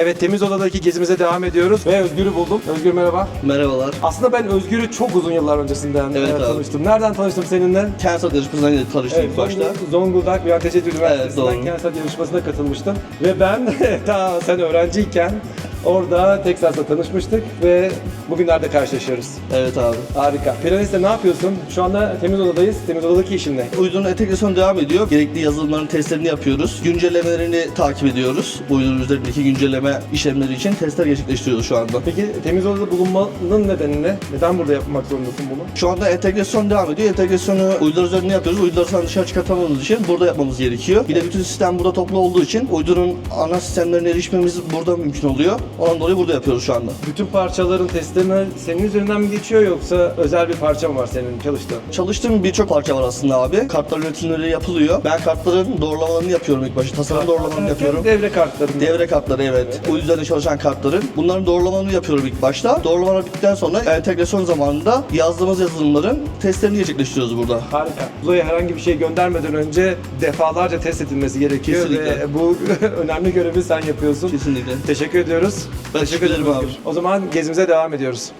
Evet temiz odadaki gezimize devam ediyoruz ve Özgür'ü buldum. Özgür merhaba. Merhabalar. Aslında ben Özgür'ü çok uzun yıllar öncesinden Evet e, abi. tanıştım. Nereden tanıştım seninle? Kensat yarışmasından gelip tanıştık Evet, ilk başta. Zonguldak- Zonguldak Üniversitesi Üniversitesi'nden doğru. Kensat yarışmasına katılmıştım. Ve ben ta sen öğrenciyken orada Texas'ta tanışmıştık ve bugünlerde karşılaşıyoruz. Evet abi. Harika. Piyaniste ne yapıyorsun? Şu anda temiz odadayız. Temiz odadaki işin ne? Uydunun entegrasyonu devam ediyor. Gerekli yazılımların testlerini yapıyoruz. Güncellemelerini takip ediyoruz. Uydunun üzerindeki güncelleme işlemleri için testler gerçekleştiriyoruz şu anda. Peki temiz odada bulunmanın nedeni ne? Neden burada yapmak zorundasın bunu? Şu anda entegrasyon devam ediyor. Entegrasyonu uydular üzerinde yapıyoruz. Uyduları dışarı çıkartamadığımız için burada yapmamız gerekiyor. Bir de bütün sistem burada toplu olduğu için uydunun ana sistemlerine erişmemiz burada mümkün oluyor. Ondan dolayı burada yapıyoruz şu anda. Bütün parçaların testlerine senin üzerinden mi geçiyor yoksa özel bir parça mı var senin çalıştığın? Çalıştığım birçok parça var aslında abi. Kartlar üretimleri yapılıyor. Ben kartların doğrulamalarını yapıyorum ilk başta. Tasarım doğrulamalarını yapıyorum. Devre kartları. mı? Devre kartları evet. Bu üzerinde çalışan kartların. Bunların doğrulamalarını yapıyorum ilk başta. Doğrulamalar bittikten sonra entegrasyon zamanında yazdığımız yazılımların testlerini gerçekleştiriyoruz burada. Harika. Uzaya herhangi bir şey göndermeden önce defalarca test edilmesi gerekiyor Kesinlikle. ve bu önemli görevi sen yapıyorsun. Kesinlikle. Teşekkür ediyoruz. Ben teşekkür ederim abi. O zaman gezimize devam ediyoruz.